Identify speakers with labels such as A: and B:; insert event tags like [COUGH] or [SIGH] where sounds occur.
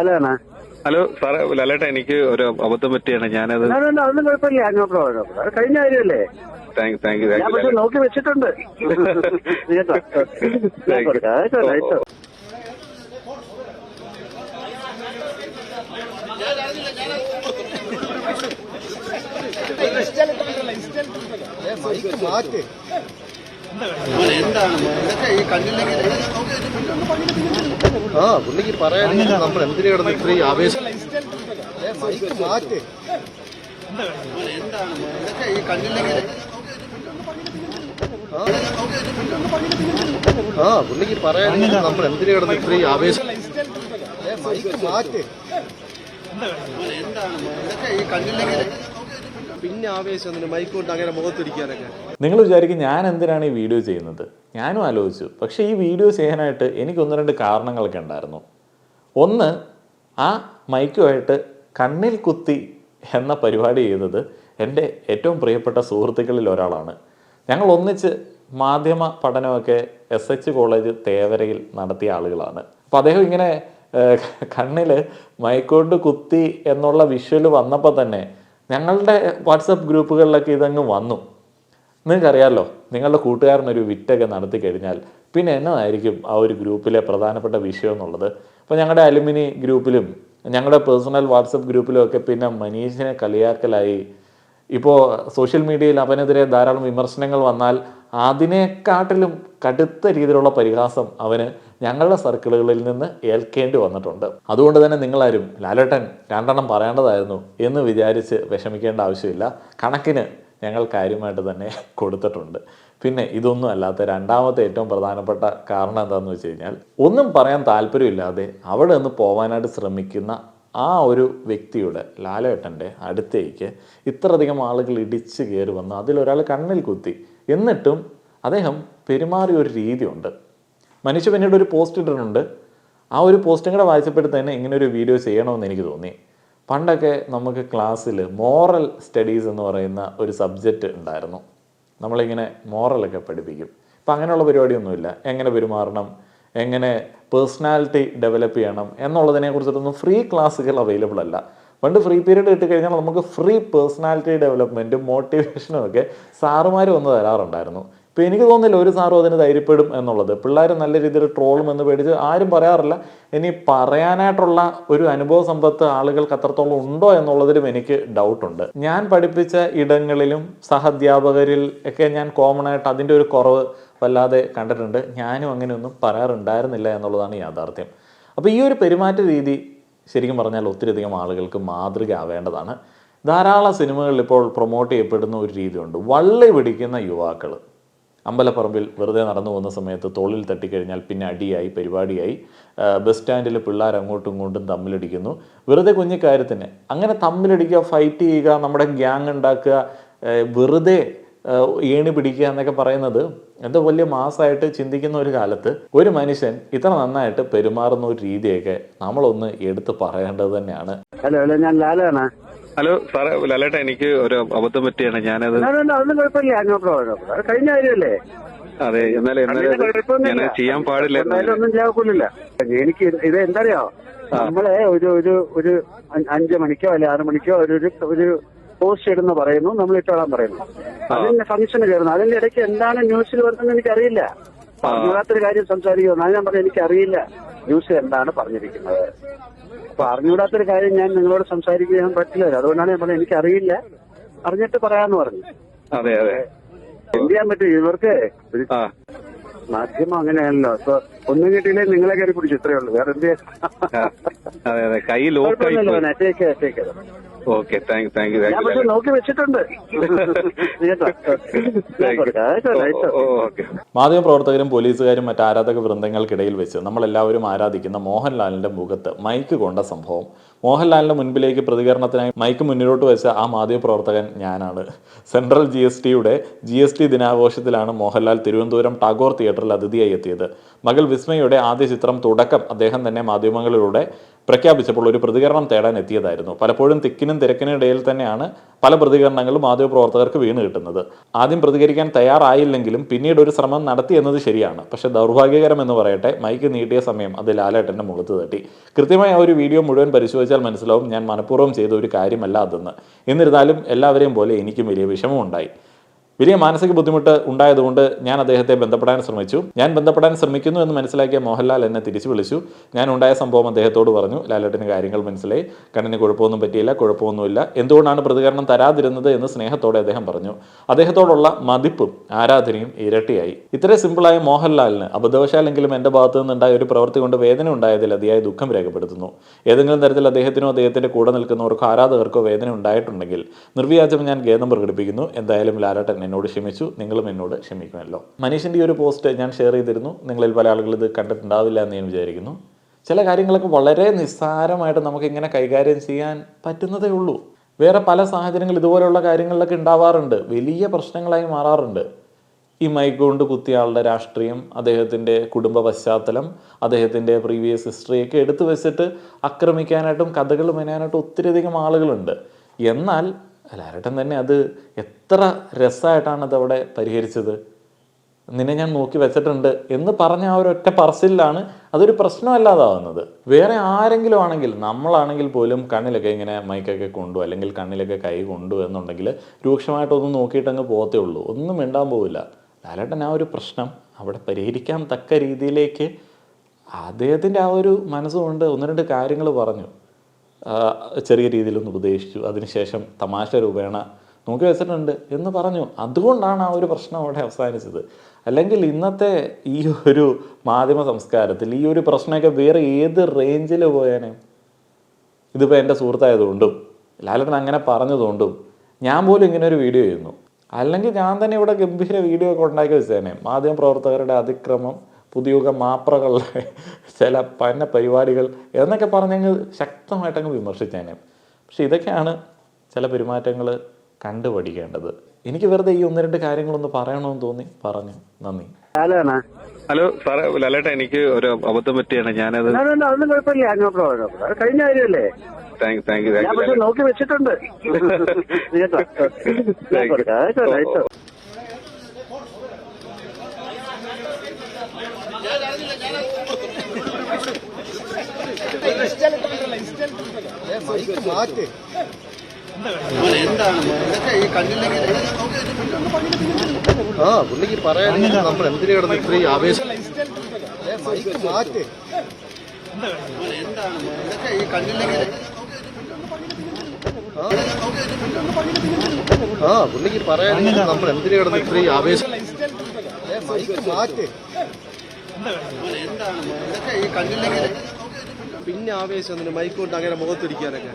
A: ലാലാണ്
B: hello സാറേ ലാലേട്ട എനിക്ക് ഒരു അബദ്ധം പറ്റിയാണ്. ഞാനത്
A: അതൊന്നും അതൊന്നും കുഴപ്പമില്ല. നോ പ്രോബ്ലം അത് കഴിഞ്ഞ കാര്യമല്ലേ?
B: താങ്ക് താങ്ക് യു [LAUGHS]
A: ഞാൻ
B: താങ്ക്
A: പക്ഷെ
B: യു
A: നോക്കി വെച്ചിട്ടുണ്ട്. കേട്ടോ?
C: ആ പുള്ളിക്ക് പറയാനില്ല നമ്മൾ എന്തിനു കിടന്ന് ഇത്രയും ആവേശം? ആ പുള്ളിക്ക് പറയാനില്ല നമ്മൾ എന്തിനു കിടന്ന് ഇത്രയും ആവേശം? പിന്നെ ആവേശം മൈക്കോട്ട് അങ്ങനെ മുഖത്തിരിക്കാനൊക്കെ.
D: നിങ്ങൾ വിചാരിക്കും ഞാൻ എന്തിനാണ് ഈ വീഡിയോ ചെയ്യുന്നത്? ഞാനും ആലോചിച്ചു. പക്ഷേ ഈ വീഡിയോ ചെയ്യാനായിട്ട് എനിക്ക് ഒന്ന് രണ്ട് കാരണങ്ങളൊക്കെ ഉണ്ടായിരുന്നു. ഒന്ന് ആ മൈക്കുമായിട്ട് കണ്ണിൽ കുത്തി എന്ന പരിപാടി ചെയ്തത് എന്റെ ഏറ്റവും പ്രിയപ്പെട്ട സുഹൃത്തുക്കളിൽ ഒരാളാണ്. ഞങ്ങൾ ഒന്നിച്ച് മാധ്യമ പഠനമൊക്കെ എസ് എച്ച് കോളേജ് തേവരയിൽ നടത്തിയ ആളുകളാണ്. അപ്പം അദ്ദേഹം ഇങ്ങനെ കണ്ണിൽ മൈക്കോണ്ട് കുത്തി എന്നുള്ള വിഷ്വൽ വന്നപ്പോൾ തന്നെ ഞങ്ങളുടെ വാട്സപ്പ് ഗ്രൂപ്പുകളിലൊക്കെ ഇതങ്ങ് വന്നു. നിങ്ങൾക്കറിയാമല്ലോ നിങ്ങളുടെ കൂട്ടുകാരനൊരു വിറ്റൊക്കെ നടത്തി കഴിഞ്ഞാൽ പിന്നെ എന്നതായിരിക്കും ആ ഒരു ഗ്രൂപ്പിലെ പ്രധാനപ്പെട്ട വിഷയം എന്നുള്ളത്? അപ്പോൾ ഞങ്ങളുടെ അലുമിനി ഗ്രൂപ്പിലും ഞങ്ങളുടെ പേഴ്സണൽ വാട്സപ്പ് ഗ്രൂപ്പിലും ഒക്കെ പിന്നെ മനീഷിനെ കളിയാക്കലായി. ഇപ്പോൾ സോഷ്യൽ മീഡിയയിൽ അവനെതിരെ ധാരാളം വിമർശനങ്ങൾ വന്നാൽ അതിനെക്കാട്ടിലും കടുത്ത രീതിയിലുള്ള പരിഹാസം അവന് ഞങ്ങളുടെ സർക്കിളുകളിൽ നിന്ന് ഏൽക്കേണ്ടി വന്നിട്ടുണ്ട്. അതുകൊണ്ട് തന്നെ നിങ്ങളാരും ലാലേട്ടൻ രണ്ടെണ്ണം പറയേണ്ടതായിരുന്നു എന്ന് വിചാരിച്ച് വിഷമിക്കേണ്ട ആവശ്യമില്ല. കണക്കിന് ഞങ്ങൾ കാര്യമായിട്ട് തന്നെ കൊടുത്തിട്ടുണ്ട്. പിന്നെ ഇതൊന്നും അല്ലാത്ത രണ്ടാമത്തെ ഏറ്റവും പ്രധാനപ്പെട്ട കാരണം എന്താണെന്ന് വെച്ച് കഴിഞ്ഞാൽ ഒന്നും പറയാൻ താല്പര്യമില്ലാതെ അവിടെ നിന്ന് പോകാനായിട്ട് ശ്രമിക്കുന്ന ആ ഒരു വ്യക്തിയുടെ ലാലേട്ടന്റെ അടുത്തേക്ക് ഇത്രയധികം ആളുകൾ ഇടിച്ച് കയറി വന്ന് അതിലൊരാൾ കണ്ണിൽ കുത്തി. എന്നിട്ടും അദ്ദേഹം പെരുമാറിയ ഒരു രീതിയുണ്ട്. മനുഷ്യ പിന്നീട് ഒരു പോസ്റ്റ് ഇട്ടിട്ടുണ്ട്. ആ ഒരു പോസ്റ്റും കൂടെ വായിച്ചപ്പോഴത്തേനെ ഇങ്ങനെ ഒരു വീഡിയോ ചെയ്യണമെന്ന് എനിക്ക് തോന്നി. പണ്ടൊക്കെ നമുക്ക് ക്ലാസ്സിൽ മോറൽ സ്റ്റഡീസ് എന്ന് പറയുന്ന ഒരു സബ്ജക്റ്റ് ഉണ്ടായിരുന്നു. നമ്മളിങ്ങനെ മോറലൊക്കെ പഠിപ്പിക്കും. ഇപ്പം അങ്ങനെയുള്ള പരിപാടിയൊന്നുമില്ല. എങ്ങനെ പെരുമാറണം? എങ്ങനെ പേഴ്സണാലിറ്റി ഡെവലപ്പ് ചെയ്യണം? എന്നുള്ളതിനെ കുറിച്ചിട്ടൊന്നും ഫ്രീ ക്ലാസ്സുകൾ അവൈലബിൾ അല്ല. പണ്ട് ഫ്രീ പീരീഡ് കിട്ടി കഴിഞ്ഞാൽ നമുക്ക് ഫ്രീ പേഴ്സണാലിറ്റി ഡെവലപ്മെന്റും മോട്ടിവേഷനും ഒക്കെ സാറുമാർ വന്ന് തരാറുണ്ടായിരുന്നു. ഇപ്പോൾ എനിക്ക് തോന്നുന്നില്ല ഒരു സാറും അതിന് ധൈര്യപ്പെടും എന്നുള്ളത്. പിള്ളേർ നല്ല രീതിയിൽ ട്രോളും എന്ന് പേടിച്ച് ആരും പറയാറില്ല. ഇനി പറയാനായിട്ടുള്ള ഒരു അനുഭവ സമ്പത്ത് ആളുകൾക്ക് അത്രത്തോളം ഉണ്ടോ എന്നുള്ളതിലും എനിക്ക് ഡൗട്ടുണ്ട് ഞാൻ പഠിപ്പിച്ച ഇടങ്ങളിലും സഹധ്യാപകരിൽ ഒക്കെ ഞാൻ കോമൺ ആയിട്ട് അതിന്റെ ഒരു കുറവ് വല്ലാതെ കണ്ടിട്ടുണ്ട്. ഞാനും അങ്ങനെയൊന്നും പറയാറുണ്ടായിരുന്നില്ല എന്നുള്ളതാണ് യാഥാർത്ഥ്യം. അപ്പോൾ ഈ ഒരു പെരുമാറ്റ രീതി ശരിക്കും പറഞ്ഞാൽ ഒത്തിരിയധികം ആളുകൾക്ക് മാതൃക ആവേണ്ടതാണ്. ധാരാളം സിനിമകളിൽ ഇപ്പോൾ പ്രൊമോട്ട് ചെയ്യപ്പെടുന്ന ഒരു രീതിയുണ്ട്. വള്ളി പിടിക്കുന്ന യുവാക്കൾ അമ്പലപ്പറമ്പിൽ വെറുതെ നടന്നു പോകുന്ന സമയത്ത് തോളിൽ തട്ടിക്കഴിഞ്ഞാൽ പിന്നെ അടിയായി പരിപാടിയായി. ബസ് സ്റ്റാൻഡിൽ പിള്ളേർ അങ്ങോട്ടും ഇങ്ങോട്ടും തമ്മിലടിക്കുന്നു. വെറുതെ കുഞ്ഞിക്കാര്യത്തിന് അങ്ങനെ തമ്മിലടിക്കുക ഫൈറ്റ് ചെയ്യുക നമ്മുടെ ഗ്യാങ് ഉണ്ടാക്കുക വെറുതെ ഏണി പിടിക്കുക എന്നൊക്കെ പറയുന്നത് എന്തോ വലിയ മാസമായിട്ട് ചിന്തിക്കുന്ന ഒരു കാലത്ത് ഒരു മനുഷ്യൻ ഇത്ര നന്നായിട്ട് പെരുമാറുന്ന ഒരു രീതിയൊക്കെ നമ്മളൊന്ന് എടുത്ത് പറയേണ്ടത് തന്നെയാണ്.
A: ഹലോ ഹലോ ഞാൻ ലാലാണ്.
B: ഹലോ സാറേ ലാലേട്ട എനിക്ക് ഒരു അബദ്ധം പറ്റിയാണ്. ഞാനത്
A: അതൊന്നും കുഴപ്പമില്ല. നോ പ്രോബ്ലം അത് കഴിഞ്ഞ കാര്യമല്ലേ?
B: അതെ എന്നാലും എന്നാലും ഞാൻ ചെയ്യാൻ
A: പാടില്ല ഒന്നും എനിക്ക് ഇത് എന്തറിയോ? നമ്മളെ ഒരു ഒരു ഒരു അഞ്ചു മണിക്കോ അല്ലെ ആറു മണിക്കോ ഒരു ഒരു ഒരു പോസ്റ്റ് ഇടുന്ന പറയുന്നു. നമ്മൾ ഇട്ടോളാൻ പറയുന്നു. അതിന്റെ ഫംഗ്ഷന് കയറുന്നു. അതിന്റെ ഇടയ്ക്ക് എന്താണ് ന്യൂസിൽ വരുന്നത് എനിക്കറിയില്ല. പറഞ്ഞാത്തൊരു കാര്യം സംസാരിക്കുന്നു അത് ഞാൻ പറഞ്ഞു എനിക്കറിയില്ല. ന്യൂസ് എന്താണ് പറഞ്ഞിരിക്കുന്നത്? അപ്പൊ അറിഞ്ഞുകൂടാത്തൊരു കാര്യം ഞാൻ നിങ്ങളോട് സംസാരിക്കാൻ പറ്റില്ല. അതുകൊണ്ടാണ് ഞാൻ പറഞ്ഞത് എനിക്കറിയില്ല. അറിഞ്ഞിട്ട് പറയാന്ന് പറഞ്ഞു.
B: അതെ അതെ.
A: എന്ത് ചെയ്യാൻ പറ്റും? ഇവർക്ക് മാധ്യമം അങ്ങനെയാണല്ലോ. ഇപ്പൊ ഒന്നും കിട്ടിയില്ലേ നിങ്ങളെ കയറി പിടിച്ചു. ഇത്രയേ ഉള്ളൂ. വേറെ എന്ത്
B: ചെയ്യാൻ? അതെ അതെ. കൈ ലോക്കായി ഓക്കെ താങ്ക് താങ്ക് യു
A: ഞാൻ
B: താങ്ക്
A: പക്ഷെ
B: യു
A: നോക്കി വെച്ചിട്ടുണ്ട്. [LAUGHS]
D: മാധ്യമപ്രവർത്തകരും പോലീസുകാരും മറ്റ് ആരാധക വൃന്ദങ്ങൾക്കിടയിൽ വെച്ച് നമ്മളെല്ലാവരും ആരാധിക്കുന്ന മോഹൻലാലിന്റെ മുഖത്ത് മൈക്ക് കൊണ്ട സംഭവം. മോഹൻലാലിന്റെ മുൻപിലേക്ക് പ്രതികരണത്തിനായി മൈക്ക് മുന്നിലോട്ട് വെച്ച ആ മാധ്യമപ്രവർത്തകൻ ഞാനാണ്. സെൻട്രൽ ജി എസ് ടിയുടെ ജി എസ് ടി ദിനാഘോഷത്തിലാണ് മോഹൻലാൽ തിരുവനന്തപുരം ടാഗോർ തിയേറ്ററിൽ അതിഥിയായി എത്തിയത്. മകൾ വിസ്മയുടെ ആദ്യ ചിത്രം തുടക്കം അദ്ദേഹം തന്നെ മാധ്യമങ്ങളിലൂടെ പ്രഖ്യാപിച്ചപ്പോൾ ഒരു പ്രതികരണം തേടാൻ എത്തിയതായിരുന്നു. പലപ്പോഴും തിക്കിനും തിരക്കിനും ഇടയിൽ തന്നെയാണ് പല പ്രതികരണങ്ങളും മാധ്യമപ്രവർത്തകർക്ക് വീണ് കിട്ടുന്നത്. ആദ്യം പ്രതികരിക്കാൻ തയ്യാറായില്ലെങ്കിലും പിന്നീട് ഒരു ശ്രമം നടത്തി എന്നത് ശരിയാണ്. പക്ഷെ ദൗർഭാഗ്യകരം എന്ന് പറയട്ടെ മൈക്ക് നീട്ടിയ സമയം അത് ലാലേട്ടന്റെ മുഖത്ത് തട്ടി. കൃത്യമായി ആ ഒരു വീഡിയോ മുഴുവൻ പരിശോധിച്ചാൽ മനസ്സിലാവും ഞാൻ മനഃപൂർവം ചെയ്ത ഒരു കാര്യമല്ല അതെന്ന്. എന്നിരുന്നാലും എല്ലാവരെയും പോലെ എനിക്കും വലിയ വിഷമമുണ്ടായി. വലിയ മാനസിക ബുദ്ധിമുട്ട് ഉണ്ടായതുകൊണ്ട് ഞാൻ അദ്ദേഹത്തെ ബന്ധപ്പെടാൻ ശ്രമിച്ചു. ഞാൻ ബന്ധപ്പെടാൻ ശ്രമിക്കുന്നു എന്ന് മനസ്സിലാക്കിയ മോഹൻലാൽ എന്നെ തിരിച്ചു വിളിച്ചു. ഞാൻ ഉണ്ടായ സംഭവം അദ്ദേഹത്തോട് പറഞ്ഞു. ലാലേട്ടന് കാര്യങ്ങൾ മനസ്സിലായി. കണ്ണിന് കുഴപ്പമൊന്നും പറ്റിയില്ല കുഴപ്പമൊന്നുമില്ല. എന്തുകൊണ്ടാണ് പ്രതികരണം തരാതിരുന്നത് എന്ന് സ്നേഹത്തോടെ അദ്ദേഹം പറഞ്ഞു. അദ്ദേഹത്തോടുള്ള മതിപ്പും ആരാധനയും ഇരട്ടിയായി. ഇത്രയും സിമ്പിളായ മോഹൻലാലിന് അബദ്ധവശാലെങ്കിലും എന്റെ ഭാഗത്തു നിന്നുണ്ടായ ഒരു പ്രവൃത്തി കൊണ്ട് വേദന ഉണ്ടായതിൽ അതിയായ ദുഃഖം രേഖപ്പെടുത്തുന്നു. ഏതെങ്കിലും തരത്തിൽ അദ്ദേഹത്തിനോ അദ്ദേഹത്തിന്റെ കൂടെ നിൽക്കുന്നവർക്കോ ആരാധകർക്കോ വേദന ഉണ്ടായിട്ടുണ്ടെങ്കിൽ നിർവ്യാജം ഞാൻ ഖേദം പ്രകടിപ്പിക്കുന്നു. എന്തായാലും ലാലേട്ടൻ എന്നോട് ക്ഷമിച്ചു നിങ്ങളും എന്നോട് ക്ഷമിക്കുമല്ലോ. മനീഷിന്റെ ഈ ഒരു പോസ്റ്റ് ഞാൻ ഷെയർ ചെയ്തിരുന്നു. നിങ്ങളിൽ പല ആളുകൾ ഇത് കണ്ടിട്ടുണ്ടാവില്ല എന്ന് ഞാൻ വിചാരിക്കുന്നു. ചില കാര്യങ്ങളൊക്കെ വളരെ നിസ്സാരമായിട്ട് നമുക്ക് ഇങ്ങനെ കൈകാര്യം ചെയ്യാൻ പറ്റുന്നതേ ഉള്ളൂ. വേറെ പല സാഹചര്യങ്ങൾ ഇതുപോലെയുള്ള കാര്യങ്ങളിലൊക്കെ ഉണ്ടാവാറുണ്ട്. വലിയ പ്രശ്നങ്ങളായി മാറാറുണ്ട്. ഈ മൈക്ക് കൊണ്ട് കുത്തിയ ആളുടെ രാഷ്ട്രീയം അദ്ദേഹത്തിന്റെ കുടുംബ പശ്ചാത്തലം അദ്ദേഹത്തിന്റെ പ്രീവിയസ് ഹിസ്റ്ററിയൊക്കെ എടുത്തു വെച്ചിട്ട് ആക്രമിക്കാനായിട്ടും കഥകൾ മെനാനായിട്ടും ഒത്തിരിയധികം ആളുകളുണ്ട്. എന്നാൽ ലാരട്ടൻ തന്നെ അത് എത്ര രസമായിട്ടാണ് അത് അവിടെ പരിഹരിച്ചത്. നിന്നെ ഞാൻ നോക്കി വെച്ചിട്ടുണ്ട് എന്ന് പറഞ്ഞ ആ ഒരൊറ്റ പറസിലാണ് അതൊരു പ്രശ്നമല്ലാതാവുന്നത്. വേറെ ആരെങ്കിലും ആണെങ്കിൽ നമ്മളാണെങ്കിൽ പോലും കണ്ണിലൊക്കെ ഇങ്ങനെ മൈക്കൊക്കെ കൊണ്ടു അല്ലെങ്കിൽ കണ്ണിലൊക്കെ കൈ കൊണ്ടു എന്നുണ്ടെങ്കിൽ രൂക്ഷമായിട്ടൊന്നും നോക്കിയിട്ട് അങ്ങ് പോകത്തേ ഉള്ളൂ. ഒന്നും മിണ്ടാൻ പോവില്ല. ലാലേട്ടൻ ആ ഒരു പ്രശ്നം അവിടെ പരിഹരിക്കാൻ തക്ക രീതിയിലേക്ക് അദ്ദേഹത്തിന്റെ ആ ഒരു മനസ്സുകൊണ്ട് ഒന്ന് രണ്ട് കാര്യങ്ങൾ പറഞ്ഞു. ചെറിയ രീതിയിലൊന്ന് ഉപദേശിച്ചു. അതിനുശേഷം തമാശ രൂപേണ നോക്കി വെച്ചിട്ടുണ്ട് എന്ന് പറഞ്ഞു. അതുകൊണ്ടാണ് ആ ഒരു പ്രശ്നം അവിടെ അവസാനിച്ചത്. അല്ലെങ്കിൽ ഇന്നത്തെ ഈ ഒരു മാധ്യമ സംസ്കാരത്തിൽ ഈ ഒരു പ്രശ്നമൊക്കെ വേറെ ഏത് റേഞ്ചിൽ പോയേനെ? ഇതിപ്പോൾ എന്റെ സുഹൃത്തായതുകൊണ്ടും ലാലേട്ടൻ അങ്ങനെ പറഞ്ഞതുകൊണ്ടും ഞാൻ പോലും ഇങ്ങനെ ഒരു വീഡിയോ ചെയ്യുന്നു. അല്ലെങ്കിൽ ഞാൻ തന്നെ ഇവിടെ ഗംഭീര വീഡിയോ ഒക്കെ ഉണ്ടാക്കി വെച്ചേനെ. മാധ്യമ പ്രവർത്തകരുടെ അതിക്രമം പുതിയുഗ മാപ്രകളുടെ ചില പന്ന പരിപാടികൾ എന്നൊക്കെ പറഞ്ഞങ്ങ് ശക്തമായിട്ടങ്ങ് വിമർശിച്ചേനെ. പക്ഷെ ഇതൊക്കെയാണ് ചില പെരുമാറ്റങ്ങൾ കണ്ടുപഠിക്കേണ്ടത് എനിക്ക് വെറുതെ ഈ ഒന്ന് രണ്ട് കാര്യങ്ങളൊന്ന് പറയണമെന്ന് തോന്നി. പറഞ്ഞു. നന്ദി.
B: ഹലോ സാറേ ലാലേട്ട എനിക്ക് ഒരു അബദ്ധം പറ്റിയാണ്. ഞാനത്
A: അതൊന്നും കുഴപ്പമില്ല. കഴിഞ്ഞ കാര്യമല്ലേ?
B: താങ്ക് താങ്ക് യു
A: ഞാൻ
B: താങ്ക് യു.
A: നോക്കി വെച്ചിട്ടുണ്ട് [LAUGHS] കേട്ടോ ഞാൻ കൊടുക്കാം. ആയിക്കോട്ടെ, ആയിക്കോട്ടെ.
C: മൈക്ക് മാറ്റ്. ആ പുള്ളിക്ക് പറയാനെങ്കിൽ നമ്മൾ എന്തിനു കിടന്ന് ഇത്രയും ആവേശം? മാറ്റ്. ആ. ആ പുള്ളിക്ക് പറയാനെങ്കിൽ നമ്മൾ എന്തിനു കിടന്ന് ഇത്രയും ആവേശം? മാറ്റ് എന്താണ് ഇതൊക്കെ ഈ കണ്ണില്ലെങ്കിൽ പിന്നെ ആവേശം മൈക്ക് കൊണ്ട് അങ്ങനെ മുഖത്തിരിക്കാനൊക്കെ.